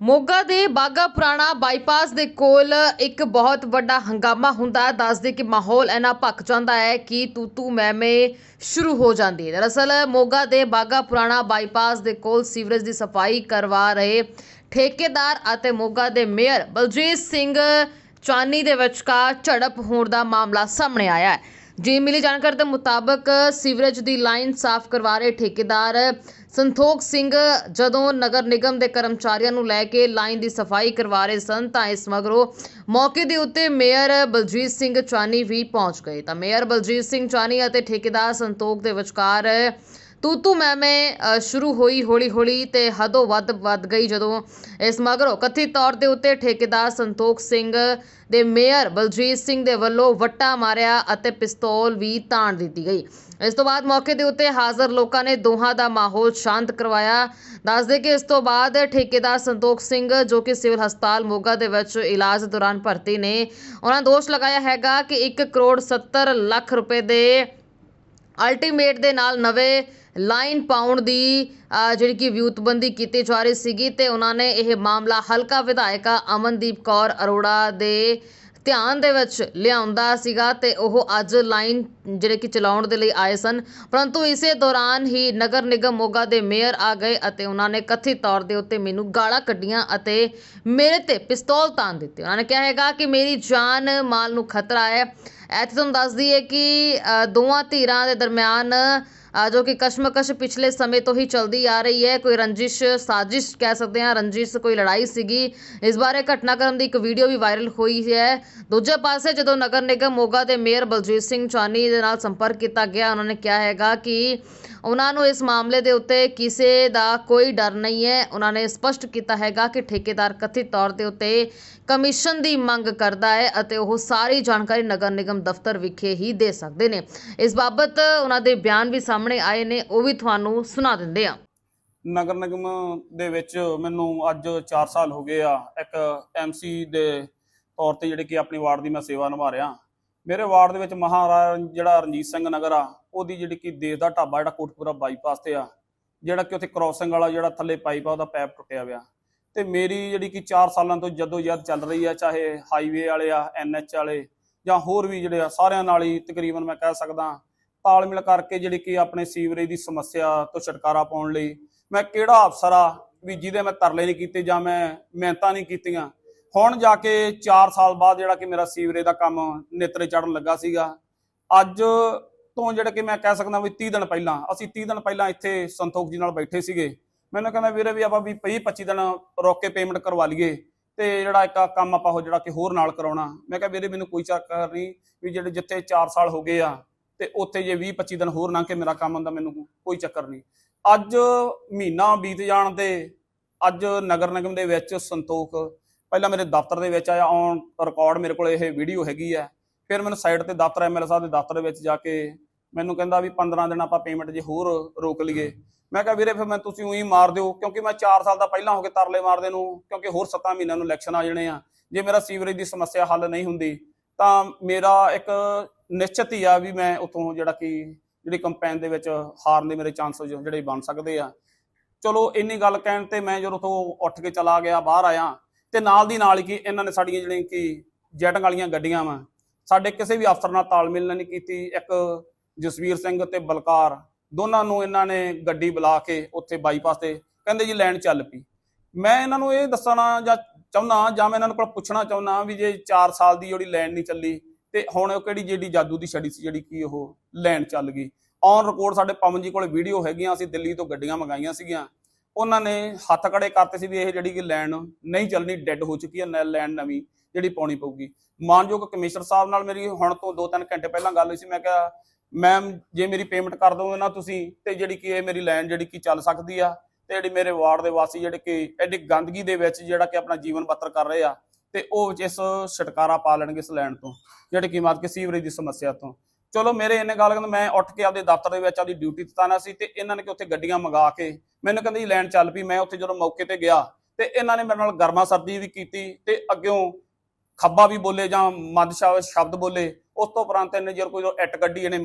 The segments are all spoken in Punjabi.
ਮੋਗਾ ਦੇ ਬਾਗਾ ਪੁਰਾਣਾ ਬਾਈਪਾਸ ਦੇ ਕੋਲ ਇੱਕ ਬਹੁਤ ਵੱਡਾ ਹੰਗਾਮਾ ਹੁੰਦਾ ਹੈ। ਦੱਸਦੇ ਕਿ ਮਾਹੌਲ ਇੰਨਾ ਭੱਕ ਜਾਂਦਾ ਹੈ ਕਿ ਤੂ ਤੂ ਮੈਂ ਮੈਂ ਸ਼ੁਰੂ ਹੋ ਜਾਂਦੀ ਹੈ। ਦਰਅਸਲ ਮੋਗਾ ਦੇ ਬਾਗਾ ਪੁਰਾਣਾ ਬਾਈਪਾਸ ਦੇ ਕੋਲ ਸੀਵਰੇਜ ਦੀ ਸਫ਼ਾਈ ਕਰਵਾ ਰਹੇ ਠੇਕੇਦਾਰ ਅਤੇ ਮੋਗਾ ਦੇ ਮੇਅਰ ਬਲਜੀਤ ਸਿੰਘ ਚਾਨੀ ਦੇ ਵਿਚਕਾਰ ਝੜਪ ਹੋਣ ਦਾ ਮਾਮਲਾ ਸਾਹਮਣੇ ਆਇਆ ਹੈ। ਜੀ, ਮਿਲੀ ਜਾਣਕਾਰੀ ਦੇ ਮੁਤਾਬਕ ਸੀਵਰੇਜ ਦੀ ਲਾਈਨ ਸਾਫ਼ ਕਰਵਾ ਰਹੇ ਠੇਕੇਦਾਰ ਸੰਤੋਖ ਸਿੰਘ ਜਦੋਂ ਨਗਰ ਨਿਗਮ ਦੇ ਕਰਮਚਾਰੀਆਂ ਨੂੰ ਲੈ ਕੇ ਲਾਈਨ ਦੀ ਸਫ਼ਾਈ ਕਰਵਾ ਰਹੇ ਸਨ ਤਾਂ ਇਸ ਮਗਰੋਂ ਮੌਕੇ ਦੇ ਉੱਤੇ ਮੇਅਰ ਬਲਜੀਤ ਸਿੰਘ ਚਾਨੀ ਵੀ ਪਹੁੰਚ ਗਏ। ਤਾਂ ਮੇਅਰ ਬਲਜੀਤ ਸਿੰਘ ਚਾਨੀ ਅਤੇ ਠੇਕੇਦਾਰ ਸੰਤੋਖ ਦੇ ਵਿਚਕਾਰ ਤੂ ਤੂ ਮੈਂ ਮੈਂ ਸ਼ੁਰੂ ਹੋਈ ਹੌਲੀ ਹੌਲੀ ਤੇ ਹਦੋਂ ਵੱਧ ਵੱਧ ਗਈ ਜਦੋਂ ਇਸ ਮਗਰੋਂ ਕਥਿਤ ਤੌਰ ਦੇ ਉੱਤੇ ਠੇਕੇਦਾਰ ਸੰਤੋਖ ਸਿੰਘ ਦੇ ਮੇਅਰ ਬਲਜੀਤ ਸਿੰਘ ਦੇ ਵੱਲੋਂ ਵੱਟਾ ਮਾਰਿਆ ਅਤੇ ਪਿਸਤੌਲ ਵੀ ਤਾਣ ਦਿੱਤੀ ਗਈ। ਇਸ ਤੋਂ ਬਾਅਦ ਮੌਕੇ ਦੇ ਉੱਤੇ ਹਾਜ਼ਰ ਲੋਕਾਂ ਨੇ ਦੋਹਾਂ ਦਾ ਮਾਹੌਲ ਸ਼ਾਂਤ ਕਰਵਾਇਆ। ਦੱਸਦੇ ਕਿ ਇਸ ਤੋਂ ਬਾਅਦ ਠੇਕੇਦਾਰ ਸੰਤੋਖ ਸਿੰਘ ਜੋ ਕਿ ਸਿਵਲ ਹਸਪਤਾਲ ਮੋਗਾ ਦੇ ਵਿੱਚ ਇਲਾਜ ਦੌਰਾਨ ਭਰਤੀ ਨੇ, ਉਹਨਾਂ ਦੋਸ਼ ਲਗਾਇਆ ਹੈਗਾ ਕਿ 1 ਕਰੋੜ 70 ਲੱਖ ਰੁਪਏ ਦੇ ਅਲਟੀਮੇਟ ਦੇ ਨਾਲ ਨਵੇਂ ਲਾਈਨ ਪਾਉਣ ਦੀ ਜਿਹੜੀ ਕਿ ਵਿਊਤਬੰਦੀ ਕੀਤੀ ਜਾ ਰਹੀ ਸੀਗੀ ਤੇ ਉਹਨਾਂ ਨੇ ਇਹ ਮਾਮਲਾ ਹਲਕਾ ਵਿਧਾਇਕਾ ਅਮਨਦੀਪ ਕੌਰ ਅਰੋੜਾ ਦੇ ਧਿਆਨ ਦੇ ਵਿੱਚ ਲਿਆਉਂਦਾ ਸੀਗਾ ਤੇ ਉਹ ਅੱਜ ਲਾਈਨ ਜਿਹੜੇ ਕਿ ਚਲਾਉਣ ਦੇ ਲਈ ਆਏ ਸਨ। ਪਰੰਤੂ ਇਸੇ ਦੌਰਾਨ ਹੀ ਨਗਰ ਨਿਗਮ ਮੋਗਾ ਦੇ ਮੇਅਰ ਆ ਗਏ ਅਤੇ ਉਹਨਾਂ ਨੇ ਕਥਿਤ ਤੌਰ ਦੇ ਉੱਤੇ ਮੈਨੂੰ ਗਾਲਾਂ ਕੱਢੀਆਂ ਅਤੇ ਮੇਰੇ ਤੇ ਪਿਸਤੌਲ ਤਾਣ ਦਿੱਤੇ। ਉਹਨਾਂ ਨੇ ਕਿਹਾ ਹੈਗਾ ਕਿ ਮੇਰੀ ਜਾਨ ਮਾਲ ਨੂੰ ਖਤਰਾ ਹੈ। ਇੱਥੇ ਤੁਹਾਨੂੰ ਦੱਸ ਦਈਏ ਕਿ ਦੋਵਾਂ ਧਿਰਾਂ ਦੇ ਦਰਮਿਆਨ ਜੋ ਕਿ ਕਸ਼ਮਕਸ਼ ਪਿਛਲੇ ਸਮੇਂ ਤੋਂ ਹੀ ਚਲਦੀ ਆ ਰਹੀ ਹੈ। ਕੋਈ ਰੰਜਿਸ਼, ਸਾਜ਼ਿਸ਼ ਕਹਿ ਸਕਦੇ ਹਾਂ, ਰੰਜਿਸ਼ ਕੋਈ ਲੜਾਈ ਸੀਗੀ। ਇਸ ਬਾਰੇ ਘਟਨਾਕ੍ਰਮ ਦੀ ਇੱਕ ਵੀਡੀਓ ਵੀ ਵਾਇਰਲ ਹੋਈ ਹੈ। ਦੂਜੇ ਪਾਸੇ ਜਦੋਂ ਨਗਰ ਨਿਗਮ ਮੋਗਾ ਦੇ ਮੇਅਰ ਬਲਜੀਤ ਸਿੰਘ ਚਾਨੀ ਦੇ ਨਾਲ ਸੰਪਰਕ ਕੀਤਾ ਗਿਆ, ਉਹਨਾਂ ਨੇ ਕਿਹਾ ਹੈਗਾ ਕਿ ਉਹਨਾਂ ਨੂੰ ਇਸ ਮਾਮਲੇ ਦੇ ਉੱਤੇ ਕਿਸੇ ਦਾ ਕੋਈ ਡਰ ਨਹੀਂ ਹੈ। ਉਹਨਾਂ ਨੇ ਸਪਸ਼ਟ ਕੀਤਾ ਹੈਗਾ ਕਿ ਠੇਕੇਦਾਰ ਕਥਿਤ ਤੌਰ ਦੇ ਉੱਤੇ ਕਮਿਸ਼ਨ ਦੀ ਮੰਗ ਕਰਦਾ ਹੈ ਅਤੇ ਉਹ ਸਾਰੀ ਜਾਣਕਾਰੀ ਨਗਰ ਨਿਗਮ ਦਫ਼ਤਰ ਵਿਖੇ ਹੀ ਦੇ ਸਕਦੇ ਨੇ। ਇਸ ਬਾਬਤ ਉਹਨਾਂ ਦੇ ਬਿਆਨ ਵੀ ਸਾਹਮਣੇ ਆਏ ਨੇ, ਉਹ ਵੀ ਤੁਹਾਨੂੰ ਸੁਣਾ ਦਿੰਦੇ ਆ ਨਗਰ ਨਿਗਮ ਦੇ ਵਿੱਚ ਮੈਨੂੰ ਅੱਜ 4 ਸਾਲ ਹੋ ਗਏ ਆ। ਇੱਕ ਐਮਸੀ ਦੇ ਤੌਰ ਤੇ ਜਿਹੜੇ ਕਿ ਆਪਣੀ ਵਾਰਡ ਦੀ ਮੈਂ ਸੇਵਾ ਨਿਭਾ ਰਿਹਾ। ਮੇਰੇ ਵਾਰਡ ਦੇ ਵਿੱਚ ਮਹਾਰਾਜ ਜਿਹੜਾ ਰਣਜੀਤ ਸਿੰਘ ਨਗਰ ਆ, ਉਹਦੀ ਜਿਹੜੀ ਕਿ ਦੇਸ਼ ਦਾ ਢਾਬਾ ਜਿਹੜਾ ਕੋਟਪੂਰਾ ਬਾਈਪਾਸ ਤੇ ਆ, ਜਿਹੜਾ ਕਿ ਉੱਥੇ ਕ੍ਰਾਸਿੰਗ ਵਾਲਾ ਜਿਹੜਾ ਥੱਲੇ ਪਾਈਪ ਆ, ਉਹਦਾ ਪੈਪ ਟੁੱਟਿਆ ਪਿਆ। ਤੇ ਮੇਰੀ ਜਿਹੜੀ ਕਿ 4 ਸਾਲਾਂ ਤੋਂ ਜਦੋਂ ਜਦ ਚੱਲ ਰਹੀ ਆ, ਚਾਹੇ ਹਾਈਵੇ ਵਾਲੇ ਆ ਐਨਐਚ ਵਾਲੇ ਜਾਂ ਹੋਰ ਵੀ ਜਿਹੜੇ ਆ, ਸਾਰਿਆਂ ਨਾਲ ਹੀ ਤਕਰੀਬਨ ਮੈਂ ਕਹਿ ਸਕਦਾ ਤਾਲਮੇਲ ਕਰਕੇ ਜਿਹੜੀ ਕਿ ਆਪਣੇ ਸੀਵਰੇਜ ਦੀ ਸਮੱਸਿਆ ਤੋਂ ਛੁਟਕਾਰਾ ਪਾਉਣ ਲਈ ਮੈਂ ਕਿਹੜਾ ਅਫਸਰ ਆ ਵੀ ਜਿਹਦੇ ਮੈਂ ਤਰਲੇ ਨਹੀਂ ਕੀਤੇ ਜਾਂ ਮੈਂ ਮਿਹਨਤਾਂ ਨਹੀਂ ਕੀਤੀਆਂ ਹੁਣ ਜਾ ਕੇ 4 ਸਾਲ ਬਾਅਦ ਜਿਹੜਾ ਕਿ ਮੇਰਾ ਸੀਵਰੇਜ ਦਾ ਕੰਮ ਨਿਤਰੇ ਚੜਨ ਲੱਗਾ ਸੀਗਾ, ਅੱਜ ਤੋਂ ਜਿਹੜਾ ਕਿ ਮੈਂ ਕਹਿ ਸਕਦਾ ਵੀ 30 ਦਿਨ ਪਹਿਲਾਂ, ਅਸੀਂ 30 ਦਿਨ ਪਹਿਲਾਂ ਇੱਥੇ ਸੰਤੋਖ ਜੀ ਨਾਲ ਬੈਠੇ ਸੀਗੇ। ਮੈਨੂੰ ਕਹਿੰਦਾ, ਵੀਰੇ ਵੀ ਆਪਾਂ ਵੀ 20 25 ਦਿਨ ਰੋਕ ਕੇ ਪੇਮੈਂਟ ਕਰਵਾ ਲਈਏ ਤੇ ਜਿਹੜਾ ਇੱਕ ਕੰਮ ਆਪਾਂ ਉਹ ਜਿਹੜਾ ਕਿ ਹੋਰ ਨਾਲ ਕਰਾਉਣਾ। ਮੈਂ ਕਿਹਾ, ਵੀਰੇ, ਮੈਨੂੰ ਕੋਈ ਚੱਕਰ ਨਹੀਂ ਵੀ ਜਿਹੜੇ ਜਿੱਥੇ 4 ਸਾਲ ਹੋ ਗਏ ਆ ਤੇ ਉੱਥੇ ਜੇ 20 25 ਦਿਨ ਹੋਰ ਲੰਘ ਕੇ ਮੇਰਾ ਕੰਮ ਹੁੰਦਾ, ਮੈਨੂੰ ਕੋਈ ਚੱਕਰ ਨਹੀਂ। ਅੱਜ ਮਹੀਨਾ ਬੀਤ ਜਾਣ ਤੇ ਅੱਜ ਨਗਰ ਨਿਗਮ ਦੇ ਵਿੱਚ ਸੰਤੋਖ ਪਹਿਲਾਂ ਮੇਰੇ ਦਫ਼ਤਰ ਦੇ ਵਿੱਚ ਆਇਆ ਔਨ ਰਿਕਾਰਡ ਮੇਰੇ ਕੋਲ ਇਹ ਵੀਡੀਓ ਹੈਗੀ ਆ। ਫਿਰ ਮੈਨੂੰ ਸਾਈਡ ਤੇ ਦਫ਼ਤਰ ਐਮਐਲਏ ਸਾਹਿਬ ਦੇ ਦਫ਼ਤਰ ਵਿੱਚ ਜਾ ਕੇ ਮੈਨੂੰ ਕਹਿੰਦਾ ਵੀ 15 ਦਿਨ ਆਪਾਂ ਪੇਮੈਂਟ ਜੇ ਹੋਰ ਰੋਕ ਲਈਏ। ਮੈਂ ਕਿਹਾ, ਵੀਰੇ, ਫਿਰ ਮੈਂ ਤੁਸੀਂ ਉਹੀ ਮਾਰ ਦਿਓ, ਕਿਉਂਕਿ ਮੈਂ 4 ਸਾਲ ਦਾ ਪਹਿਲਾਂ ਹੋ ਕੇ ਤਰਲੇ ਮਾਰਦੇ ਨੂੰ, ਕਿਉਂਕਿ ਹੋਰ 7 ਮਹੀਨਿਆਂ ਨੂੰ ਇਲੈਕਸ਼ਨ ਆ ਜਾਣੇ ਆ। ਜੇ ਮੇਰਾ ਸੀਵਰੇਜ ਦੀ ਸਮੱਸਿਆ ਹੱਲ ਨਹੀਂ ਹੁੰਦੀ, ਤਾਂ ਮੇਰਾ ਇੱਕ ਨਿਸ਼ਚਿਤ ਹੀ ਆ ਵੀ ਮੈਂ ਉਤੋਂ ਜਿਹੜਾ ਕਿ ਜਿਹੜੀ ਕੰਪੇਨ ਦੇ ਵਿੱਚ ਹਾਰਨ ਦੇ ਮੇਰੇ ਚਾਂਸ ਜਿਹੜੇ ਬਣ ਸਕਦੇ ਆ। ਚਲੋ, ਇੰਨੀ ਗੱਲ ਕਹਿਣ ਤੇ ਮੈਂ ਜਦੋਂ ਤੋਂ ਉੱਠ ਕੇ ਚਲਾ ਗਿਆ, ਬਾਹਰ ਆਇਆ ਤੇ ਨਾਲ ਦੀ ਨਾਲ ਹੀ ਕਿ ਇਹਨਾਂ ਨੇ ਸਾਡੀਆਂ ਜਿਹੜੀਆਂ ਕਿ ਜੈਟਿੰਗ ਵਾਲੀਆਂ ਗੱਡੀਆਂ ਵਾ, ਸਾਡੇ ਕਿਸੇ ਵੀ ਅਫਸਰ ਨਾਲ ਤਾਲਮੇਲ ਨਹੀਂ ਕੀਤੀ, ਇੱਕ ਜਸਵੀਰ ਸਿੰਘ ਤੇ ਬਲਕਾਰ, ਦੋਨਾਂ ਨੂੰ ਇਹਨਾਂ ਨੇ ਗੱਡੀ ਬੁਲਾ ਕੇ ਉੱਥੇ ਬਾਈਪਾਸ ਤੇ ਕਹਿੰਦੇ ਜੀ ਲੈਣ ਚੱਲ ਪਈ। ਮੈਂ ਇਹਨਾਂ ਨੂੰ ਇਹ ਦੱਸਣਾ ਜਾਂ ਚਾਹੁੰਦਾ ਜਾਂ ਮੈਂ ਇਹਨਾਂ ਕੋਲ ਪੁੱਛਣਾ ਚਾਹੁੰਦਾ ਵੀ ਜੇ 4 ਸਾਲ ਦੀ ਜਿਹੜੀ ਲੈਣ ਨਹੀਂ ਚੱਲੀ ਤੇ ਹੁਣ ਉਹ ਕਿਹੜੀ ਜਿਹੜੀ ਜਾਦੂ ਦੀ ਛੜੀ ਸੀ ਜਿਹੜੀ ਕੀ ਉਹ ਲੈਣ ਚੱਲ ਗਈ। ਔਨ ਰਿਕਾਰਡ ਸਾਡੇ ਪਵਨ ਜੀ ਕੋਲ ਵੀਡੀਓ ਹੈਗੀਆਂ, ਅਸੀਂ ਦਿੱਲੀ ਤੋਂ ਗੱਡੀਆਂ ਮੰਗਾਈਆਂ ਸੀਗੀਆਂ। ਉਹਨਾਂ ਨੇ ਹੱਥ ਕੜੇ ਕਰਤੇ ਸੀ ਵੀ ਇਹ ਜਿਹੜੀ ਕਿ ਲੈਣ ਨਹੀਂ ਚੱਲਣੀ, ਡੈੱਡ ਹੋ ਚੁੱਕੀ ਹੈ ਲੈਣ ਨਵੀਂ ਜਿਹੜੀ ਪਾਉਣੀ ਪਊਗੀ। ਮਾਨਯੋਗ ਕਮਿਸ਼ਨਰ ਸਾਹਿਬ ਨਾਲ ਮੇਰੀ ਹੁਣ ਤੋਂ 2-3 ਘੰਟੇ ਪਹਿਲਾਂ ਗੱਲ ਹੋਈ ਸੀ, ਮੈਂ ਕਿਹਾ, ਮੈਮ, ਜੇ ਮੇਰੀ ਪੇਮੈਂਟ ਕਰ ਦੋਗੇ ਨਾ ਤੁਸੀਂ, ਤੇ ਜਿਹੜੀ ਕਿ ਇਹ ਮੇਰੀ ਲੈਣ ਜਿਹੜੀ ਕਿ ਚੱਲ ਸਕਦੀ ਆ, ਤੇ ਜਿਹੜੀ ਮੇਰੇ ਵਾਰਡ ਦੇ ਵਾਸੀ ਜਿਹੜੇ ਕਿ ਐਡੀ ਗੰਦਗੀ ਦੇ ਵਿੱਚ ਜਿਹੜਾ ਕਿ ਆਪਣਾ ਜੀਵਨ ਬਤਰ ਕਰ ਰਹੇ ਆ, ਤੇ ਉਹ ਇਸ ਛਟਕਾਰਾ ਪਾ ਲੈਣਗੇ ਇਸ ਲੈਣ ਤੋਂ, ਜਿਹੜੇ ਕਿ ਮਾਤ ਕੇ ਸੀਵਰੇਜ ਦੀ ਸਮੱਸਿਆ ਤੋਂ। ਚਲੋ ਮੇਰੇ ਇਹਨੇ ਗੱਲ ਕਹਿੰਦੇ ਮੈਂ ਉੱਠ ਕੇ ਆਪਦੇ ਦਫ਼ਤਰ ਦੇ ਵਿੱਚ ਆਪਦੀ ਡਿਊਟੀ ਤਤਾਨਾ ਸੀ ਤੇ ਇਹਨਾਂ ਨੇ ਕਿ ਉੱਥੇ ਗੱਡੀਆਂ ਮੰਗਾ ਕੇ ਮੈਨੂੰ ਕਹਿੰਦੇ ਜੀ ਲੈਣ ਚੱਲ ਪਈ ਮੈਂ ਉੱਥੇ ਜਦੋਂ ਮੌਕੇ ਤੇ ਗਿਆ ਤੇ ਇਹਨਾਂ ਨੇ ਮੇਰੇ ਨਾਲ ਗਰਮਾ ਸਰਦੀ ਵੀ ਕੀਤੀ ਤੇ ਅੱਗਿਓਂ ਖੱਬਾ ਵੀ ਬੋਲੇ ਜਾਂ ਸ਼ਾ- ਸ਼ਬਦ ਬੋਲੇ ਉਸ ਤੋਂ ਉਪਰੰਤ ਇਹਨੇ ਜਦੋਂ ਕੋਈ ਇੱਟ ਗੱਡੀ ਇਹਨੇ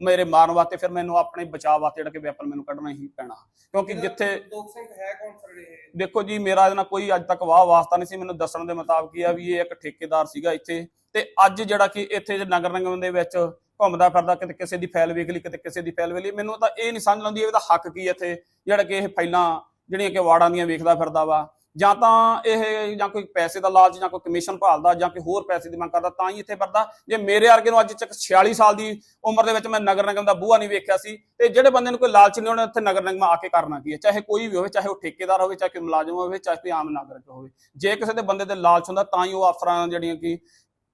ਮੇਰੇ ਮਾਰਨ ਵਾਸਤੇ ਫਿਰ ਮੈਨੂੰ ਆਪਣੇ ਬਚਾਅ ਵਾਸਤੇ ਜਿਹੜਾ ਕਿ ਵੈਪਨ ਮੈਨੂੰ ਕੱਢਣਾ ਹੀ ਪੈਣਾ। ਕਿਉਂਕਿ ਜਿੱਥੇ ਦੋਖ ਜੀ ਮੇਰਾ ਇਹਦੇ ਨਾਲ ਕੋਈ ਅੱਜ ਤੱਕ ਵਾਹ ਵਾਸਤਾ ਨਹੀਂ ਸੀ ਮੈਨੂੰ ਦੱਸਣ ਦੇ ਮੁਤਾਬਕ ਇਹ ਆ ਵੀ ਇਹ ਇੱਕ ਠੇਕੇਦਾਰ ਸੀਗਾ ਇੱਥੇ ਤੇ ਅੱਜ ਜਿਹੜਾ ਕਿ ਇੱਥੇ ਨਗਰ ਨਿਗਮ ਦੇ ਵਿੱਚ ਘੁੰਮਦਾ ਫਿਰਦਾ, ਕਿਤੇ ਕਿਸੇ ਦੀ ਫਾਈਲ ਵੇਖ ਲਈ, ਕਿਤੇ ਕਿਸੇ ਦੀ ਫਾਈਲ ਵੇਖ ਲਈ, ਮੈਨੂੰ ਤਾਂ ਇਹ ਨਹੀਂ ਸਮਝ ਆਉਂਦੀ ਇਹਦਾ ਹੱਕ ਕੀ ਇੱਥੇ, ਜਿਹੜਾ ਕਿ ਇਹ ਫਾਈਲਾਂ, ਜਿਹੜੀਆਂ ਕਿ ਵਾਰਡਾਂ ਦੀਆਂ ਵੇਖਦਾ ਫਿਰਦਾ ਵਾ। ਜਾਂ ਤਾਂ ਇਹ ਜਾਂ ਕੋਈ ਪੈਸੇ ਦਾ ਲਾਲਚ, ਜਾਂ ਕੋਈ ਕਮਿਸ਼ਨ ਭਾਲਦਾ, ਜਾਂ ਕੋਈ ਹੋਰ ਪੈਸੇ ਦੀ ਮੰਗ ਕਰਦਾ, ਤਾਂ ਹੀ ਇੱਥੇ ਫਿਰਦਾ। ਜੇ ਮੇਰੇ ਵਰਗੇ ਨੂੰ ਅੱਜ ਤੱਕ 46 ਸਾਲ ਦੀ ਉਮਰ ਦੇ ਵਿੱਚ ਮੈਂ ਨਗਰ ਨਿਗਮ ਦਾ ਬੂਹਾ ਨਹੀਂ ਵੇਖਿਆ ਸੀ, ਤੇ ਜਿਹੜੇ ਬੰਦੇ ਨੂੰ ਕੋਈ ਲਾਲਚ ਨਹੀਂ ਉਹਨੇ ਇੱਥੇ ਨਗਰ ਨਿਗਮ ਆ ਕੇ ਕਰਨਾ ਕੀ ਹੈ? ਚਾਹੇ ਕੋਈ ਵੀ ਹੋਵੇ, ਚਾਹੇ ਉਹ ਠੇਕੇਦਾਰ ਹੋਵੇ, ਚਾਹੇ ਕੋਈ ਮੁਲਾਜ਼ਮ ਹੋਵੇ, ਚਾਹੇ ਕੋਈ ਆਮ ਨਾਗਰਿਕ ਹੋਵੇ। ਜੇ ਕਿਸੇ ਦੇ ਬੰਦੇ ਤੇ ਲਾਲਚ ਹੁੰਦਾ, ਤਾਂ ਹੀ ਉਹ ਅਫਸਰਾਂ ਜਿਹੜੀਆਂ ਕਿ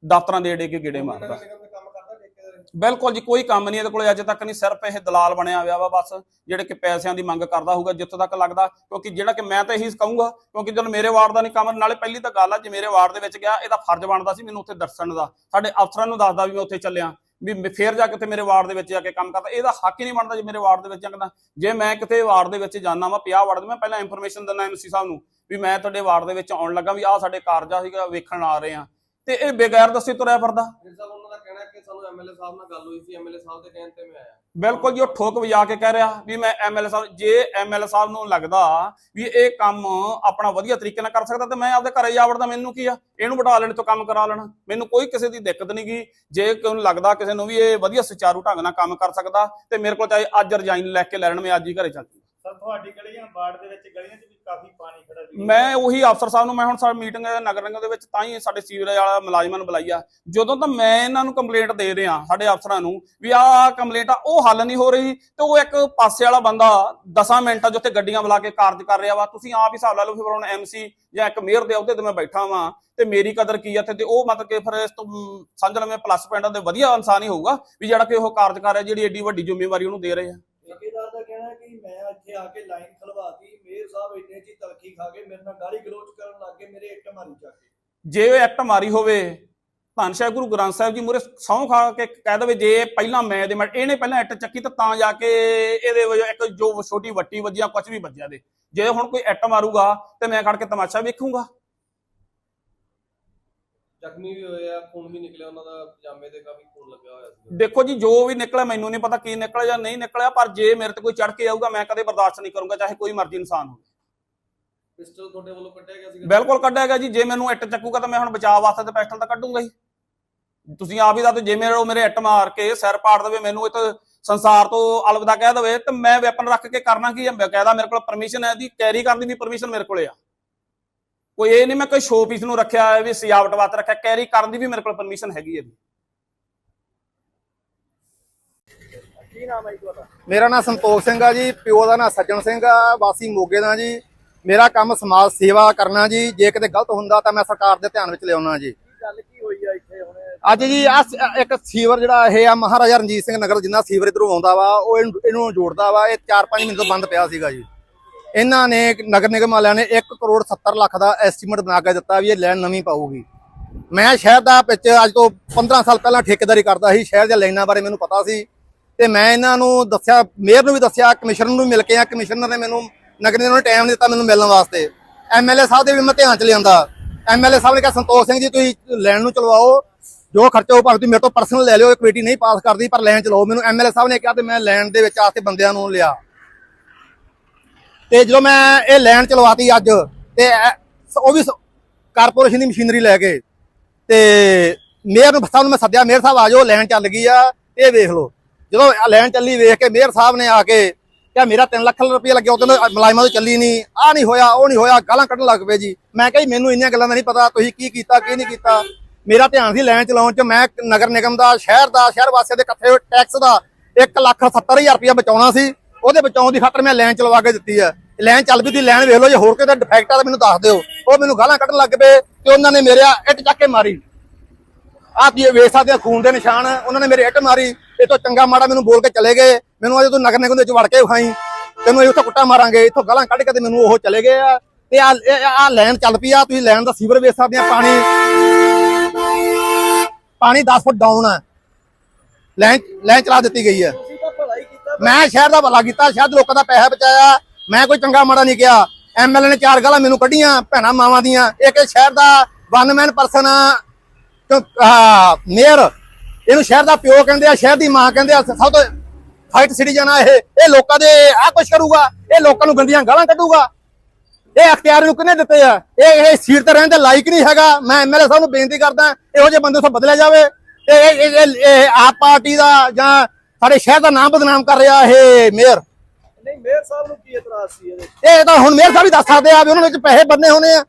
ਦਫ਼ਤਰਾਂ ਦੇ ਡੇ ਕੇ ਗੇੜੇ ਮਾਰਦਾ ਨਗਰ ਨਿਗਮ ਦੇ ਕੰਮ ਕਰਦਾ ਠੇਕੇਦਾਰ ਬਿਲਕੁਲ ਜੀ, ਕੋਈ ਕੰਮ ਨਹੀਂ ਇਹਦੇ ਕੋਲੇ, ਅੱਜ ਤੱਕ ਨਹੀਂ ਸਿਰਫ ਇਹ ਦਲਾਲ ਬਣਿਆ ਹੋਇਆ ਵਾ, ਬਸ ਜਿਹੜੇ ਕਿ ਪੈਸਿਆਂ ਦੀ ਮੰਗ ਕਰਦਾ ਹੋਊਗਾ, ਜਿੱਥੋਂ ਤੱਕ ਲੱਗਦਾ, ਕਿਉਂਕਿ ਜਿਹੜਾ ਕਿ ਮੈਂ ਤਾਂ ਇਹੀ ਕਹੂੰਗਾ, ਕਿਉਂਕਿ ਜਦੋਂ ਮੇਰੇ ਵਾਰਡ ਦਾ ਨਹੀਂ ਕੰਮ, ਨਾਲੇ ਪਹਿਲੀ ਤਾਂ ਗੱਲ ਆ, ਜੇ ਮੇਰੇ ਵਾਰਡ ਦੇ ਵਿੱਚ ਗਿਆ, ਇਹਦਾ ਫਰਜ਼ ਬਣਦਾ ਸੀ ਮੈਨੂੰ ਉੱਥੇ ਦੱਸਣ ਦਾ। ਸਾਡੇ ਅਫਸਰਾਂ ਨੂੰ ਦੱਸਦਾ ਵੀ ਮੈਂ ਉੱਥੇ ਚੱਲਿਆ, ਵੀ ਮੈਂ ਫੇਰ ਜਾ ਕੇ ਉੱਥੇ ਮੇਰੇ ਵਾਰਡ ਦੇ ਵਿੱਚ ਜਾ ਕੇ ਕੰਮ ਕਰਦਾ, ਇਹਦਾ ਹੱਕ ਹੀ ਨਹੀਂ ਬਣਦਾ ਜੇ ਮੇਰੇ ਵਾਰਡ ਦੇ ਵਿੱਚ ਜਾਂਦਾ। ਜੇ ਮੈਂ ਕਿਤੇ ਵਾਰਡ ਦੇ ਵਿੱਚ ਜਾਣਾ ਵਾ 50 ਵਾਰਡ ਦੇ, ਮੈਂ ਪਹਿਲਾਂ ਇਨਫੋਰਮੇਸ਼ਨ ਦਿੰਦਾ ਐਮਸੀ ਸਾਹਿਬ ਨੂੰ, ਵੀ ਮੈਂ ਤੁਹਾਡੇ ਵਾਰਡ ਦੇ ਵਿੱਚ ਆਉਣ ਲੱਗਾ, ਵੀ ਆਹ ਸਾਡੇ ਕਾਰਜਾ ਸੀਗਾ ਵੇਖਣ ਆ ਰਹੇ ਆ ਤੇ ਇਹ ਬੇਗੈਰ ਦੱਸੇ ਤੁਰਿਆ ਫਿਰਦਾ। ਸਾਨੂੰ ਐਮਐਲਏ ਸਾਹਿਬ ਨਾਲ ਗੱਲ ਹੋਈ ਸੀ ਐਮਐਲਏ ਸਾਹਿਬ ਦੇ ਕਹਿਣ ਤੇ ਮੈਂ ਆਇਆ। ਬਿਲਕੁਲ ਜੀ, ਉਹ ਠੋਕ ਵਜਾ ਕੇ ਕਹਿ ਰਿਹਾ ਵੀ ਮੈਂ ਐਮਐਲਏ ਸਾਹਿਬ, ਜੇ ਐਮਐਲਏ ਸਾਹਿਬ ਨੂੰ ਲੱਗਦਾ ਵੀ ਇਹ ਕੰਮ ਆਪਣਾ ਵਧੀਆ ਤਰੀਕੇ ਨਾਲ ਕਰ ਸਕਦਾ ਤੇ ਮੈਂ ਆਪਦੇ ਘਰੇ ਜਾ ਵੜਦਾ ਮੈਨੂੰ ਕੀ ਆ? ਇਹਨੂੰ ਬਿਠਾ ਲੈਣ ਤੋਂ ਕੰਮ ਕਰਾ ਲੈਣਾ। ਮੈਨੂੰ ਕੋਈ ਕਿਸੇ ਦੀ ਦਿੱਕਤ ਨਹੀਂ ਗੀ ਜੇ ਕੋਈ ਨੂੰ ਲੱਗਦਾ ਕਿਸੇ ਨੂੰ ਵੀ ਇਹ ਵਧੀਆ ਸੁਚਾਰੂ ਢੰਗ ਨਾਲ ਕੰਮ ਕਰ ਸਕਦਾ ਤੇ ਮੇਰੇ ਕੋਲ ਚਾਹੇ ਅੱਜ ਰਜਾਈਨ ਲੈ ਕੇ ਲੈਣ, ਮੈਂ ਅੱਜ ਹੀ ਘਰੇ ਚੱਲ ਸਰ ਤੁਹਾਡੀ ਗਲੀਆਂ ਬਾੜ ਦੇ ਵਿੱਚ ਗਲੀਆਂ 'ਚ ਵੀ ਕਾਫੀ ਪਾਣੀ ਖੜਾ ਸੀ। ਮੈਂ ਉਹੀ ਅਫਸਰ ਸਾਹਿਬ ਨੂੰ ਮੈਂ ਹੁਣ ਸਾਡੀ ਮੀਟਿੰਗ ਨਗਰ ਨਿਗਮ ਦੇ ਵਿੱਚ ਤਾਂ ਹੀ ਸਾਡੇ ਸੀਵਰੇਜ ਵਾਲਾ ਮੁਲਾਜ਼ਮਾਂ ਨੂੰ ਬੁਲਾਈ ਜਦੋਂ ਤਾਂ ਮੈਂ ਇਹਨਾਂ ਨੂੰ ਕੰਪਲੇਂਟ ਦੇ ਰਿਹਾ ਸਾਡੇ ਅਫਸਰਾਂ ਨੂੰ ਵੀ ਆਹ ਕੰਪਲੇਂਟ ਆ ਉਹ ਹੱਲ ਨਹੀਂ ਹੋ ਰਹੀ ਤੇ ਉਹ ਇੱਕ ਪਾਸੇ ਵਾਲਾ ਬੰਦਾ 10 ਮਿੰਟਾਂ 'ਚ ਉੱਥੇ ਗੱਡੀਆਂ ਬੁਲਾ ਕੇ ਕਾਰਜ ਕਰ ਰਿਹਾ ਵਾ। ਤੁਸੀਂ ਆਪ ਹੀ ਹਿਸਾਬ ਲਾ ਲਓ ਫਿਰ ਹੁਣ ਐਮਸੀ ਜਾਂ ਇੱਕ ਮੇਅਰ ਦੇ ਅਹੁਦੇ ਤੇ ਮੈਂ ਬੈਠਾ ਵਾਂ ਤੇ ਮੇਰੀ ਕਦਰ ਕੀ ਆ ਤੇ ਉਹ ਮਤਲਬ ਕਿ ਫਿਰ ਇਸ ਤੋਂ ਮ, ਸਮਝ ਲਵੇਂ ਪਲੱਸ ਪੁਆਇੰਟਾਂ ਦੇ ਵਧੀਆ ਇਨਸਾਨ ਹੀ ਹੋਊਗਾ ਵੀ ਜਿਹੜਾ ਕਿ ਉਹ ਕਾਰਜ ਕਰ ਰਿਹਾ ਜਿਹੜੀ ਏਡੀ ਵੱਡੀ ਜ਼ਿੰਮੇਵਾਰੀ ਉਹਨੂੰ ਦੇ ਰਹੇ ਆ ਠੇਕੇਦਾਰ ਦਾ ਕਹਿਣਾ ਹੈ ਕਿ ਮੈਂ ਇੱਥੇ ਆ ਕੇ ਲਾਈਨ ਖਲਵਾਤੀ। ਮੇਅਰ ਸਾਹਿਬ ਇੰਨੇ ਜੀ ਤਲਖੀ ਖਾ ਕੇ ਮੇਰੇ ਨਾਲ ਗਾਲੀ ਗਲੋਚ ਕਰਨ ਲੱਗ ਗਏ, ਮੇਰੇ ਇੱਟ ਮਾਰੀ ਜਾ ਕੇ। ਜੇ ਉਹ ਇੱਟ ਮਾਰੀ ਹੋਵੇ, ਧੰਨ ਸਾਹਿਬ ਗੁਰੂ ਗ੍ਰੰਥ ਸਾਹਿਬ ਜੀ ਮੂਰੇ ਸਹੁੰ ਖਾ ਕੇ ਕਹਿ ਦੇਵੇ, ਜੇ ਪਹਿਲਾਂ ਮੈਂ ਦੇ ਮੈਂ ਇਹਨੇ ਪਹਿਲਾਂ ਇੱਟ ਚੱਕੀ ਤਾਂ ਤਾਂ ਜਾ ਕੇ ਇਹਦੇ ਵਜੋਂ ਇੱਕ ਜੋ ਛੋਟੀ ਵੱਟੀ ਵੱਜਿਆ ਕੁਝ ਵੀ ਵੱਜਿਆ ਦੇ। ਜੇ ਹੁਣ ਕੋਈ ਇੱਟ ਮਾਰੂਗਾ ਤੇ ਮੈਂ ਖੜ ਕੇ ਤਮਾਸ਼ਾ ਵੇਖੂਗਾ। ਜ਼ਖਮੀ ਵੀ ਹੋਏ ਆ ਖੂਨ ਵੀ ਨਿਕਲਿਆ ਉਹਨਾਂ ਦਾ ਪਜਾਮੇ ਤੇ ਕਾਫੀ ਖੂਨ ਲੱਗਿਆ ਹੋਇਆ ਸੀ ਦੇਖੋ ਜੀ ਜੋ ਵੀ ਨਿਕਲਿਆ ਮੈਨੂੰ ਨਹੀਂ ਪਤਾ ਕੀ ਨਿਕਲਿਆ ਜਾਂ ਨਹੀਂ ਨਿਕਲਿਆ ਪਰ ਜੇ ਮੇਰੇ ਤੇ ਕੋਈ ਚੜ ਕੇ ਆਊਗਾ ਮੈਂ ਕਦੇ ਬਰਦਾਸ਼ਤ ਨਹੀਂ ਕਰੂੰਗਾ ਚਾਹੇ ਕੋਈ ਮਰਜ਼ੀ ਇਨਸਾਨ ਹੋਵੇ। ਪਿਸਟਲ ਤੁਹਾਡੇ ਵੱਲੋਂ ਕੱਢਿਆ ਗਿਆ ਸੀ ਬਿਲਕੁਲ ਕੱਢਿਆ ਗਿਆ ਜੀ ਜੇ ਮੈਨੂੰ ਇੱਟ ਚੱਕੂਗਾ ਤਾਂ ਮੈਂ ਹੁਣ ਬਚਾਅ ਵਾਸਤੇ ਤੇ ਪਿਸਟਲ ਤਾਂ ਕੱਢੂੰਗਾ ਹੀ। ਤੁਸੀਂ ਆਪ ਹੀ ਦੱਸੋ ਜੇ ਮੇਰੇ ਉਹ ਮੇਰੇ ਇੱਟ ਮਾਰ ਕੇ ਸਿਰ ਪਾੜ ਦੇਵੇ ਮੈਨੂੰ ਇਹ ਤਾਂ ਸੰਸਾਰ ਤੋਂ ਅਲਵਿਦਾ ਕਹਿ ਦੇਵੇ ਤੇ ਮੈਂ ਵੈਪਨ ਰੱਖ ਕੇ ਕਰਨਾ ਕੀ ਹੈ ਬਕਾਇਦਾ ਮੇਰੇ ਕੋਲ ਪਰਮਿਸ਼ਨ ਹੈ ਦੀ ਕੈਰੀ ਕਰਨ ਦੀ ਵੀ ਪਰਮਿਸ਼ਨ ਮੇਰੇ ਕੋਲੇ ਆ। ਕੋਈ ਇਹ ਨਹੀਂ ਮੈਂ ਕੋਈ ਸ਼ੋਅ ਪੀਸ ਨੂੰ ਰੱਖਿਆ ਹੈ ਵੀ ਸਜਾਵਟ ਵਾਸਤੇ ਰੱਖਿਆ ਕੈਰੀ ਕਰਨ ਦੀ ਵੀ ਮੇਰੇ ਕੋਲ ਪਰਮਿਸ਼ਨ ਹੈਗੀ ਹੈ ਕੀ ਨਾਮ ਹੈ ਜੀ ਤੁਹਾਡਾ? ਮੇਰਾ ਨਾਮ ਸੰਤੋਖ ਸਿੰਘ ਆ ਜੀ ਪਿਓ ਦਾ ਨਾਮ ਸੱਜਣ ਸਿੰਘ ਆ ਵਾਸੀ ਮੋਗੇ ਦਾ ਜੀ। ਮੇਰਾ ਕੰਮ ਸਮਾਜ ਸੇਵਾ ਕਰਨਾ ਜੀ ਜੇ ਕਿਤੇ ਗਲਤ ਹੁੰਦਾ ਤਾਂ ਮੈਂ ਸਰਕਾਰ ਦੇ ਧਿਆਨ ਵਿੱਚ ਲਿਆਉਣਾ ਜੀ। ਕੀ ਗੱਲ ਕੀ ਹੋਈ ਆ ਇੱਥੇ ਹੁਣ? ਅੱਜ ਜੀ ਆ ਇੱਕ ਸੀਵਰ ਜਿਹੜਾ ਇਹ ਆ ਮਹਾਰਾਜਾ ਰਣਜੀਤ ਸਿੰਘ ਨਗਰ ਜਿੰਨਾ ਸੀਵਰ ਇਧਰੋਂ ਆਉਂਦਾ ਵਾ ਉਹ ਇਹਨੂੰ ਇਹਨੂੰ ਜੋੜਦਾ ਵਾ ਇਹ 4-5 ਮਹੀਨੇ ਤੋਂ ਬੰਦ ਪਿਆ ਸੀਗਾ ਜੀ। ਇਹਨਾਂ ਨੇ ਨਗਰ ਨਿਗਮ ਵਾਲਿਆਂ ਨੇ 1 ਕਰੋੜ 70 ਲੱਖ ਦਾ ਐਸਟੀਮੇਟ ਬਣਾ ਕੇ ਦਿੱਤਾ ਵੀ ਇਹ ਲੈਣ ਨਵੀਂ ਪਾਊਗੀ। ਮੈਂ ਸ਼ਹਿਰ ਦਾ ਵਿੱਚ ਅੱਜ ਤੋਂ 15 ਸਾਲ ਪਹਿਲਾਂ ਠੇਕੇਦਾਰੀ ਕਰਦਾ ਸੀ, ਸ਼ਹਿਰ ਦੇ ਲਾਈਨਾਂ ਬਾਰੇ ਮੈਨੂੰ ਪਤਾ ਸੀ ਤੇ ਮੈਂ ਇਹਨਾਂ ਨੂੰ ਦੱਸਿਆ, ਮੇਅਰ ਨੂੰ ਵੀ ਦੱਸਿਆ, ਕਮਿਸ਼ਨਰ ਨੂੰ ਮਿਲ ਕੇ ਆ ਕਮਿਸ਼ਨਰ ਨੇ ਮੈਨੂੰ ਨਗਰ ਨਿਗਮ ਨੇ ਟਾਈਮ ਦਿੱਤਾ ਮੈਨੂੰ ਮਿਲਣ ਵਾਸਤੇ। ਐਮਐਲਏ ਸਾਹਿਬ ਦੇ ਵੀ ਮੈਂ ਧਿਆਨ ਚ ਲਿਆਂਦਾ। ਐਮਐਲਏ ਸਾਹਿਬ ਨੇ ਕਿਹਾ, ਸੰਤੋਖ ਸਿੰਘ ਜੀ, ਤੁਸੀਂ ਲੈਣ ਨੂੰ ਚਲਵਾਓ, ਜੋ ਖਰਚਾ ਉਹ ਭਾਵੇਂ ਤੁਸੀਂ ਮੇਰੇ ਤੋਂ ਪਰਸਨਲ ਲੈ ਲਿਓ ਕਮੇਟੀ ਨਹੀਂ ਪਾਸ ਕਰਦੀ, ਪਰ ਲੈਣ ਚਲਾਓ ਮੈਨੂੰ ਐਮਐਲਏ ਸਾਹਿਬ ਨੇ ਕਿਹਾ ਤੇ ਮੈਂ ਲੈਣ ਦੇ ਵਿੱਚ ਆ ਬੰਦਿਆਂ ਨੂੰ ਲਿਆ। ਤੇ ਜਦੋਂ ਮੈਂ ਇਹ ਲੈਣ ਚਲਵਾਤੀ ਅੱਜ, ਤੇ ਉਹ ਵੀ ਕਾਰਪੋਰੇਸ਼ਨ ਦੀ ਮਸ਼ੀਨਰੀ ਲੈ ਕੇ, ਤੇ ਮੇਅਰ ਨੂੰ ਸਾਹਿਬ ਨੂੰ ਮੈਂ ਸੱਦਿਆ, ਮੇਅਰ ਸਾਹਿਬ ਆ ਜਾਓ ਲੈਣ ਚੱਲ ਗਈ ਆ, ਇਹ ਵੇਖ ਲਓ। ਜਦੋਂ ਲੈਣ ਚੱਲੀ, ਵੇਖ ਕੇ ਮੇਅਰ ਸਾਹਿਬ ਨੇ ਆ ਕੇ ਕਿਹਾ, ਮੇਰਾ 3 ਲੱਖ ਰੁਪਏ ਲੱਗਿਆ, ਉਹ ਕਹਿੰਦੇ, ਮੁਲਾਜ਼ਮਾਂ ਤੋਂ ਚੱਲੀ ਨਹੀਂ ਆ ਨਹੀਂ ਹੋਇਆ, ਉਹ ਨਹੀਂ ਹੋਇਆ, ਗਾਲਾਂ ਕੱਢਣ ਲੱਗ ਪਏ ਜੀ। ਮੈਂ ਕਿਹਾ ਜੀ, ਮੈਨੂੰ ਇੰਨੀਆਂ ਗੱਲਾਂ ਦਾ ਨਹੀਂ ਪਤਾ, ਤੁਸੀਂ ਕੀ ਕੀਤਾ, ਕੀ ਨਹੀਂ ਕੀਤਾ? ਮੇਰਾ ਧਿਆਨ ਸੀ ਲੈਣ ਚਲਾਉਣ ਚ, ਮੈਂ ਨਗਰ ਨਿਗਮ ਦਾ, ਸ਼ਹਿਰ ਦਾ, ਸ਼ਹਿਰ ਵਾਸੀਆਂ ਦੇ ਇਕੱਠੇ ਹੋਏ ਟੈਕਸ ਦਾ 1 ਲੱਖ 70000 ਰੁਪਏ ਬਚਾਉਣਾ ਸੀ। ਉਹਦੇ ਬਚਾਉਣ ਦੀ ਖਾਤਰ ਮੈਂ ਲੈਣ ਚਲਵਾ ਕੇ ਦਿੱਤੀ ਆ ਲੈਣ ਚੱਲ ਪਈ ਦੀ ਲੈਣ ਵੇਖ ਲਓ ਜੇ ਹੋਰ ਕਿਤੇ ਡਿਫੈਕਟ ਆ ਤਾਂ ਮੈਨੂੰ ਦੱਸ ਦਿਓ। ਉਹ ਮੈਨੂੰ ਗਾਲਾਂ ਕੱਢਣ ਲੱਗ ਪਏ ਤੇ ਉਹਨਾਂ ਨੇ ਮੇਰੇ ਇੱਟ ਚੱਕ ਕੇ ਮਾਰੀ। ਆਹ ਤੁਸੀਂ ਵੇਖ ਸਕਦੇ ਆ? ਖੂਨ ਦੇ ਨਿਸ਼ਾਨ। ਉਹਨਾਂ ਨੇ ਮੇਰੇ ਇੱਟ ਮਾਰੀ। ਇਹ ਤੋਂ ਚੰਗਾ ਮਾੜਾ ਮੈਨੂੰ ਬੋਲ ਕੇ ਚਲੇ ਗਏ। ਮੈਨੂੰ ਅਜੇ ਤੂੰ ਨਗਰ ਨਿਗਮ ਦੇ ਵਿੱਚ ਵੜ ਕੇ ਵਿਖਾਈ। ਤੈਨੂੰ ਇੱਥੋਂ ਕੁੱਟਾ ਮਾਰਾਂਗੇ। ਇੱਥੋਂ ਗਾਲਾਂ ਕੱਢ ਕੇ ਤੇ ਮੈਨੂੰ ਉਹ ਚਲੇ ਗਏ ਆ। ਤੇ ਆ ਆ ਲੈਣ ਚੱਲ ਪਈ ਆ। ਤੁਸੀਂ ਲੈਣ ਦਾ ਸੀਵਰ ਵੇਖ ਸਕਦੇ ਆ, ਪਾਣੀ। ਪਾਣੀ 10 ਫੁੱਟ ਡਾਊਨ ਆ। ਲੈਣ ਲੈਣ ਚਲਾ ਦਿੱਤੀ ਗਈ ਹੈ ਮੈਂ ਸ਼ਹਿਰ ਦਾ ਭਲਾ ਕੀਤਾ ਸ਼ਾਇਦ ਲੋਕਾਂ ਦਾ ਪੈਸਾ ਬਚਾਇਆ, ਮੈਂ ਕੋਈ ਚੰਗਾ ਮਾੜਾ ਨਹੀਂ ਕਿਹਾ। ਐਮਐਲਏ ਨੇ ਚਾਰ ਗਾਲਾਂ ਮੈਨੂੰ ਕੱਢੀਆਂ, ਭੈਣਾ ਮਾਵਾਂ ਦੀਆਂ। ਇੱਕ ਇਹ ਸ਼ਹਿਰ ਦਾ ਵਨ ਮੈਨ ਪਰਸਨ ਮੇਅਰ ਇਹਨੂੰ ਸ਼ਹਿਰ ਦਾ ਪਿਓ ਕਹਿੰਦੇ ਆ, ਸ਼ਹਿਰ ਦੀ ਮਾਂ ਕਹਿੰਦੇ ਆ, ਸਭ ਤੋਂ ਫਾਈਟ ਸਿਟੀਜ਼ਨ ਆ ਇਹ। ਇਹ ਲੋਕਾਂ ਦੇ ਆ ਕੁਛ ਕਰੂਗਾ, ਇਹ ਲੋਕਾਂ ਨੂੰ ਗੰਦੀਆਂ ਗਾਲਾਂ ਕੱਢੂਗਾ। ਇਹ ਅਖਤਿਆਰ ਨੂੰ ਕਿਹਨੇ ਦਿੱਤੇ ਆ? ਇਹ ਇਹ ਸੀਟ ਤੇ ਰਹਿਣ ਦੇ ਲਾਇਕ ਨਹੀਂ ਹੈਗਾ। ਮੈਂ ਐਮਐਲਏ ਸਾਹਿਬ ਨੂੰ ਬੇਨਤੀ ਕਰਦਾ, ਇਹੋ ਜਿਹੇ ਬੰਦੇ ਤੋਂ ਬਦਲਿਆ ਜਾਵੇ। ਤੇ ਇਹ ਇਹ ਆਪ ਪਾਰਟੀ ਦਾ ਜਾਂ ਸਾਡੇ ਸ਼ਹਿਰ ਦਾ ਨਾਮ ਬਦਨਾਮ ਕਰ ਰਿਹਾ ਇਹ ਮੇਅਰ। ਨਹੀਂ ਮੇਅਰ ਸਾਹਿਬ ਨੂੰ ਕੀ ਇਤਰਾਜ਼ ਸੀ ਇਹਦੇ ਇਹ ਤਾਂ ਹੁਣ ਮੇਅਰ ਸਾਹਿਬ ਹੀ ਦੱਸ ਸਕਦੇ ਆ ਵੀ ਉਹਨਾਂ ਵਿੱਚ ਪੈਸੇ ਬੰਨੇ ਹੋਣੇ ਆ।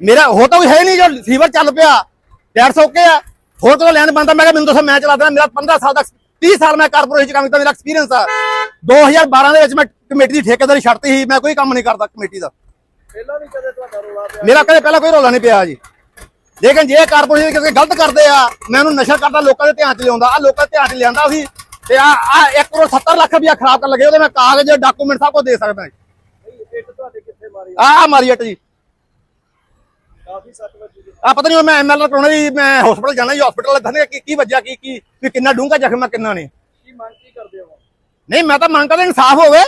ਮੇਰਾ ਹੋ ਤਾਂ ਕੋਈ ਹੈ ਨਹੀਂ ਜੋ ਫੀਵਰ ਚੱਲ ਪਿਆ। 150 ਓਕੇ ਆ। ਹੋਰ ਤੋਂ ਲੈਣ ਬੰਦਾ ਮੈਂ ਕਿਹਾ ਮੈਨੂੰ ਦੱਸੋ ਮੈਂ ਚਲਾ ਦੇਣਾ ਮੇਰਾ 15 ਸਾਲ ਦਾ 30 ਸਾਲ ਮੈਂ ਕਾਰਪੋਰੇਸ਼ਨ ਚ ਕੰਮ ਕੀਤਾ ਮੇਰਾ ਐਕਸਪੀਰੀਅੰਸ ਆ। 2012 ਦੇ ਵਿੱਚ ਮੈਂ ਕਮੇਟੀ ਦੀ ਠੇਕੇਦਾਰੀ ਛੱਡਤੀ ਸੀ ਮੈਂ ਕੋਈ ਕੰਮ ਨਹੀਂ ਕਰਦਾ ਕਮੇਟੀ ਦਾ। ਪਹਿਲਾਂ ਵੀ ਕਦੇ ਤੁਹਾਡਾ ਰੋਲਾ ਪਿਆ? ਮੇਰਾ ਕਦੇ ਪਹਿਲਾਂ ਕੋਈ ਰੌਲਾ ਨਹੀਂ ਪਿਆ ਜੀ। ਲੇਕਿਨ ਜੇ ਕਾਰਪੋਰੇਸ਼ਨ ਕਿਸੇ ਗਲਤ ਕਰਦੇ ਆ ਮੈਂ ਉਹਨੂੰ ਨਸ਼ਾ ਕਰਦਾ ਲੋਕਾਂ ਦੇ ਧਿਆਨ ਚ ਲਿਆਉਂਦਾ। ਆ ਲੋਕਾਂ ਦੇ ਧਿਆਨ ਚ ਲਿਆਂਦਾ ਸੀ ਤੇ ਆ ਆ 1 ਕਰੋੜ 70 ਲੱਖ ਰੁਪਇਆ ਖਰਾਬ ਕਰਨ ਲੱਗੇ ਉਹਦੇ ਮੈਂ ਕਾਗਜ਼ ਡਾਕੂਮੈਂਟ ਸਭ ਕੁਝ ਦੇ ਸਕਦਾ ਨਹੀਂ ਇੱਟ ਤੁਹਾਡੇ ਕਿੱਥੇ ਮਾਰੀ? ਆ ਆ ਮਾਰੀ ਅੱਟ ਜੀ। ਕਾਫੀ ਸੱਟ ਵੱਜੀ। ਆ ਪਤਾ ਨਹੀਂ ਮੈਂ ਐਮਐਲਆਰ ਕਰਾਉਣਾ ਜੀ ਮੈਂ ਹਸਪੀਟਲ ਜਾਣਾ ਜੀ ਹਸਪੀਟਲ ਦੱਸਣਗੇ ਕੀ ਕੀ ਵੱਜਿਆ ਕੀ ਕੀ ਵੀ ਕਿੰਨਾ ਡੂੰਘਾ ਜ਼ਖਮ ਆ ਕਿੰਨਾ ਨਹੀਂ। ਕੀ ਮੰਗ ਕੀ ਕਰਦੇ ਹੋ? ਨਹੀਂ ਮੈਂ ਤਾਂ ਮੰਗ ਕਰਦਾ ਇਨਸਾਫ ਹੋਵੇ।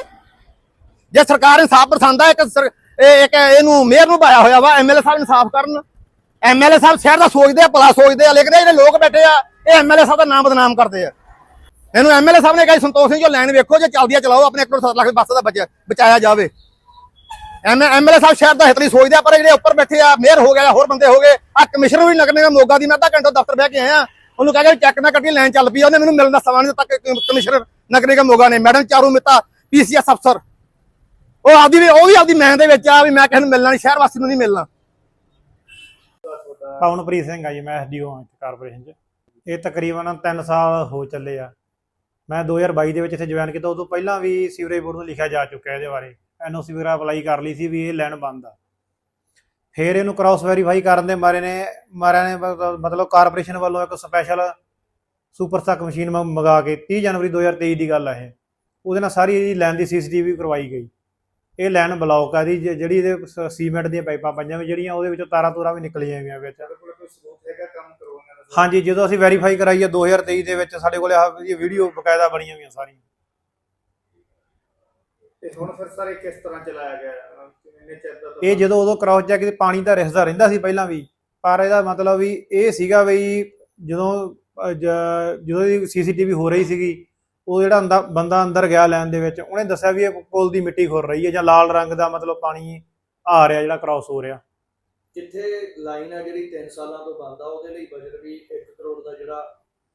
ਜੇ ਸਰਕਾਰ ਇਨਸਾਫ ਪਸੰਦ ਆ ਇੱਕ ਇੱਕ ਇਹਨੂੰ ਮੇਅਰ ਨੂੰ ਪਾਇਆ ਹੋਇਆ ਵਾ ਐਮਐਲਏ ਸਾਹਿਬ ਇਨਸਾਫ ਕਰਨ। ਐਮਐਲਏ ਸਾਹਿਬ ਸ਼ਹਿਰ ਦਾ ਸੋਚਦੇ ਆ ਭਲਾ ਸੋਚਦੇ ਆ ਲੇਕਿਨ ਜਿਹੜੇ ਲੋਕ ਬੈਠੇ ਆ ਇਹ ਐਮਐਲਏ ਸਾਹਿਬ ਦਾ ਨਾਮ ਬਦਨਾਮ ਕਰਦੇ ਆ। ਇਹਨੂੰ ਐਮਐਲਏ ਸਾਹਿਬ ਨੇ ਕਿਹਾ ਸੰਤੋਖ ਸਿੰਘ ਜੋ ਲਾਈਨ ਵੇਖੋ, ਜੇ ਚੱਲਦੀ ਆ ਚਲਾਓ, ਆਪਣੇ 1 ਕਰੋੜ 7 ਲੱਖ ਬੱਸ ਦਾ ਬਚਿਆ ਬਚਾਇਆ ਜਾਵੇ। ਐਮਐਲਏ ਸਾਹਿਬ ਸ਼ਹਿਰ ਦਾ ਹਿੱਤ ਲਈ ਸੋਚਦੇ ਪਰ ਜਿਹੜੇ ਉੱਪਰ ਬੈਠੇ ਆ, ਮੇਅਰ ਹੋ ਗਿਆ ਹੋਰ ਬੰਦੇ ਹੋ ਗਏ ਆ ਕਮਿਸ਼ਨਰ ਵੀ ਲੱਗਣੇ ਮੋਗਾ ਦੀ ਮੈਂ ਅੱਧਾ ਘੰਟਾ ਦਫ਼ਤਰ ਬਹਿ ਕੇ ਆਇਆ। ਉਹਨੂੰ ਕਹਿ ਚੈੱਕ ਨਾ ਕੱਟੀ ਲਾਈਨ ਚੱਲ ਪਈ ਉਹਨੇ ਮੈਨੂੰ ਮਿਲਣ ਦਾ ਸਮਾਂ ਨਹੀਂ ਦਿੱਤਾ ਕਮਿਸ਼ਨਰ ਨਗਰੀ ਮੋਗਾ ਨੇ। ਮੈਡਮ ਚਾਰੂ ਮਿੱਤਾ ਪੀਸੀਐਸ ਅਫਸਰ। ਉਹ ਆਪਦੀ ਵੀ ਉਹ ਵੀ ਆਪਦੀ ਮੈਂ ਦੇ ਵਿੱਚ ਆ, ਵੀ ਮੈਂ ਕਿਸੇ ਨੂੰ ਮਿਲਣਾ ਨਹੀਂ, ਸ਼ਹਿਰ ਵਾਸੀ ਨੂੰ ਨਹੀਂ ਮਿਲਣਾ। ਪਵਨਪ੍ਰੀਤ ਸਿੰਘ ਆ ਜੀ, ਮੈਂ ਐਸਡੀਓ ਹਾਂ ਕਾਰਪੋਰੇਸ਼ਨ 'ਚ। ਇਹ ਤਕਰੀਬਨ 3 ਸਾਲ ਹੋ ਚੱਲੇ ਆ। ਮੈਂ 2022 ਦੇ ਵਿੱਚ ਇੱਥੇ ਜੁਆਇਨ ਕੀਤਾ, ਉਦੋਂ ਪਹਿਲਾਂ ਵੀ ਸੀਵਰੇਜ ਬੋਰਡ ਨੂੰ ਲਿਖਿਆ ਜਾ ਚੁੱਕਿਆ ਇਹਦੇ ਬਾਰੇ। ਐਨਓਸੀ ਵਗੈਰਾ ਅਪਲਾਈ ਕਰ ਲਈ ਸੀ ਵੀ ਇਹ ਲੈਣ ਬੰਦ ਆ। ਫਿਰ ਇਹਨੂੰ ਕ੍ਰਾਸ ਵੈਰੀਫਾਈ ਕਰਨ ਦੇ ਮਾਰੇ ਨੇ, ਮਾਰਿਆਂ ਨੇ ਮਤਲਬ- ਕਾਰਪੋਰੇਸ਼ਨ ਵੱਲੋਂ ਇੱਕ ਸਪੈਸ਼ਲ ਸੁਪਰ ਸਟਾਕ ਮਸ਼ੀਨ ਮ- ਮੰਗਾ ਕੇ 30 ਜਨਵਰੀ 2023 ਦੀ ਗੱਲ ਹੈ ਇਹ। ਉਹਦੇ ਨਾਲ ਸਾਰੀ ਇਹਦੀ ਲਾਈਨ ਦੀ ਸੀਸੀਟੀਵੀ ਕਰਵਾਈ ਗਈ। ਇਹ ਲਾਈਨ ਬਲੌਕ ਆ ਦੀ ਜਿਹੜੀ ਇਹਦੇ ਸ- ਸੀਮੈਂਟ ਦੀਆਂ ਪਾਈਪਾਂ ਪਈਆਂ ਵੀ ਜਿਹੜੀਆਂ, ਉਹਦੇ ਵਿੱਚੋਂ ਤਾਰਾਂ ਤੂਰਾਂ ਵੀ ਨਿਕਲੀਆਂ ਗਈਆਂ ਵਿੱਚ। ਹਾਂਜੀ ਜਦੋਂ ਅਸੀਂ ਵੈਰੀਫਾਈ ਕਰਾਈ ਆ 2023 ਦੇ ਵਿੱਚ ਸਾਡੇ ਕੋਲੇ ਆਹ ਇਹ ਵੀਡੀਓ ਬਕਾਇਦਾ ਬਣੀਆਂ ਹੋਈਆਂ ਸਾਰੀਆਂ। ਤੇ ਹੁਣ ਫਿਰ ਸਾਰੇ ਕਿਸ ਤਰ੍ਹਾਂ ਚਲਾਇਆ ਗਿਆ? ਚਿਰ ਦਾ ਇਹ ਜਦੋਂ ਉਦੋਂ ਕ੍ਰਾਸ ਚੈੱਕ ਤੇ ਪਾਣੀ ਤਾਂ ਰਿਸਦਾ ਰਹਿੰਦਾ ਸੀ ਪਹਿਲਾਂ ਵੀ ਪਰ ਇਹਦਾ ਮਤਲਬ ਵੀ ਇਹ ਸੀਗਾ ਵੀ ਜਦੋਂ ਅਹ, ਜ- ਜਦੋਂ ਇਹ ਸੀਸੀਟੀਵੀ ਹੋ ਰਹੀ ਸੀਗੀ ਉਹ ਜਿਹੜਾ ਅੰਦਾ- ਬੰਦਾ ਅੰਦਰ ਗਿਆ ਲੈਣ ਦੇ ਵਿੱਚ ਉਹਨੇ ਦੱਸਿਆ ਵੀ ਇਹ ਪੁਲ ਦੀ ਮਿੱਟੀ ਖੁਰ ਰਹੀ ਹੈ ਜਾਂ ਲਾਲ ਰੰਗ ਦਾ ਮਤਲਬ ਪਾਣੀ ਆ ਰਿਹਾ ਜਿਹੜਾ ਕ੍ਰਾਸ ਹੋ ਰਿਹਾ। ਜਿੱਥੇ ਲਾਈਨ ਆ ਜਿਹੜੀ 3 ਸਾਲਾਂ ਤੋਂ ਬੰਦ ਆ ਉਹਦੇ ਲਈ ਬਜਟ ਵੀ 1 ਕਰੋੜ ਦਾ ਜਿਹੜਾ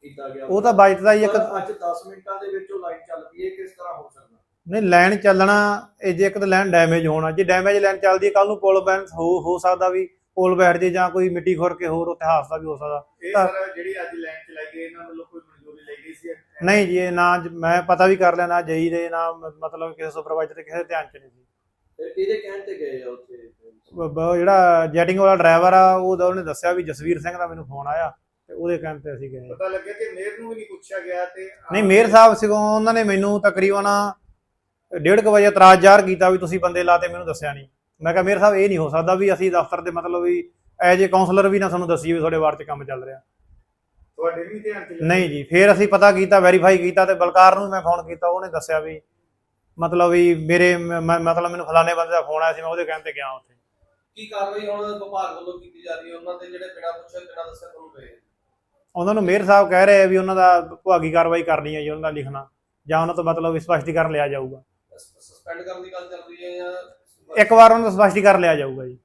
ਕੀਤਾ ਗਿਆ ਉਹ ਤਾਂ ਬਜਟ ਦਾ ਹੀ ਇੱਕ ਅੱਜ 10 ਮਿੰਟਾਂ ਦੇ ਵਿੱਚ ਉਹ ਲਾਈਨ ਚੱਲ ਪਈ ਹੈ ਕਿਸ ਤਰ੍ਹਾਂ ਹੋ ਸਕਦਾ? ਨਹੀਂ ਲਾਈਨ ਚੱਲਣਾ ਇਹ ਜੇ ਇੱਕ ਤਾਂ ਲਾਈਨ ਡੈਮੇਜ ਹੋਣਾ ਜੇ ਡੈਮੇਜ ਲਾਈਨ ਚੱਲਦੀ ਹੈ ਕੱਲ ਨੂੰ ਪੁਲ ਬੈਂਸ ਹੋ ਹੋ ਸਕਦਾ ਵੀ ਪੁਲ ਬੈਠ ਜੇ ਜਾਂ ਕੋਈ ਮਿੱਟੀ ਖੁਰ ਕੇ ਹੋਰ ਉੱਥੇ ਹਾਦਸਾ ਵੀ ਹੋ ਸਕਦਾ। ਇਹ ਸਰ ਜਿਹੜੀ ਅੱਜ ਲਾਈਨ ਚਲਾਈ ਗਈ ਇਹਨਾਂ ਵੱਲੋਂ ਕੋਈ ਮਨਜ਼ੂਰੀ ਲਈ ਗਈ ਸੀ? ਨਹੀਂ ਜੀ ਇਹ ਨਾ ਮੈਂ ਪਤਾ ਵੀ ਕਰ ਲਿਆ ਨਾ ਜਈ ਦੇ ਨਾ ਮਤਲਬ ਕਿਸੇ ਸੁਪਰਵਾਈਜ਼ਰ ਦੇ ਕਿਸੇ ਦੇ ਧਿਆਨ ਚ ਨਹੀਂ ਸੀ। ਇਹਦੇ ਕਹਿਣ ਤੇ ਗਏ ਆ ਉੱਥੇ? ਬ- ਬ- ਜਿਹੜਾ ਜੈਟਿੰਗ ਵਾਲਾ ਡਰਾਈਵਰ ਆ ਉਹ ਉਹਨੇ ਦੱਸਿਆ ਵੀ ਜਸਵੀਰ ਸਿੰਘ ਦਾ ਮੈਨੂੰ ਫੋਨ ਆਇਆ ਤੇ ਉਹਦੇ ਕਹਿਣ ਤੇ ਅਸੀਂ ਗਏ। ਪਤਾ ਲੱਗਿਆ ਕਿ ਮੇਅਰ ਨੂੰ ਵੀ ਨਹੀਂ ਪੁੱਛਿਆ ਗਿਆ ਤੇ ਨਹੀਂ ਮੇਰ ਸਾਹਿਬ ਸਿਗੋਂ ਉਹਨਾਂ ਨੇ ਮੈਨੂੰ ਤਕਰੀਬਨ ਡੇਢ ਕੁ ਵਜੇ ਇਤਰਾਜ਼ ਜ਼ਾਹਰ ਕੀਤਾ ਵੀ ਤੁਸੀਂ ਬੰਦੇ ਲਾਤੇ ਮੈਨੂੰ ਦੱਸਿਆ ਨਹੀਂ। ਮੈਂ ਕਿਹਾ ਮੇਰ ਸਾਹਿਬ ਇਹ ਨਹੀਂ ਹੋ ਸਕਦਾ ਵੀ ਅਸੀਂ ਦਫ਼ਤਰ ਦੇ ਮਤਲਬ ਵੀ ਐਜ ਏ ਕਾਉਂਸਲਰ ਵੀ ਨਾ ਸਾਨੂੰ ਦੱਸੀਏ ਵੀ ਤੁਹਾਡੇ ਵਾਰਡ 'ਚ ਕੰਮ ਚੱਲ ਰਿਹਾ। ਤੁਹਾਡੇ ਵੀ ਧਿਆਨ ਚ? ਨਹੀਂ ਜੀ ਫਿਰ ਅਸੀਂ ਪਤਾ ਕੀਤਾ ਵੈਰੀਫਾਈ ਕੀਤਾ ਤੇ ਬਲਕਾਰ ਨੂੰ ਮੈਂ ਫੋਨ ਕੀਤਾ ਉਹਨੇ ਦੱਸਿਆ ਵੀ ਮਤਲਬ ਵੀ ਮੇਰੇ ਮ- ਮ- ਮਤਲਬ ਮੈਨੂੰ ਫਲਾਣੇ ਬੰਦੇ ਦਾ ਫੋਨ ਆਇਆ ਸੀ ਮੈਂ ਉਹਦੇ ਕਹਿਣ ਤੇ ਗਿਆ ਉੱਥੇ। ਕੀ ਕਾਰਵਾਈ ਹੁਣ ਵਿਭਾਗ ਵੱਲੋਂ ਕੀਤੀ ਜਾ ਰਹੀ ਹੈ? ਉਹਨਾਂ ਤੇ ਜਿਹੜੇ ਬਿਨਾਂ ਪੁੱਛੇ ਬਿਨਾਂ ਦੱਸੇ ਤੁਹਾਨੂੰ ਗਏ ਉਹਨਾਂ ਨੂੰ ਮੇਅਰ ਸਾਹਿਬ ਕਹਿ ਰਹੇ ਆ ਵੀ ਉਹਨਾਂ ਦਾ ਵਿਭਾਗੀ ਕਾਰਵਾਈ ਕਰਨੀ ਹੈ ਜੀ ਉਹਨਾਂ ਦਾ ਲਿਖਣਾ। ਜਾਂ ਉਹਨਾਂ ਤੋਂ ਮਤਲਬ ਸਪਸ਼ਟੀਕਰਨ ਲਿਆ ਜਾਊਗਾ। ਸਸਪੈਂਡ ਕਰਨ ਦੀ ਗੱਲ ਚੱਲ ਰਹੀ ਹੈ ਜਾਂ ਇੱਕ ਵਾਰ ਉਹਨਾਂ ਦਾ ਸਪਸ਼ਟੀਕਰਨ ਲਿਆ ਜਾਊਗਾ ਜੀ।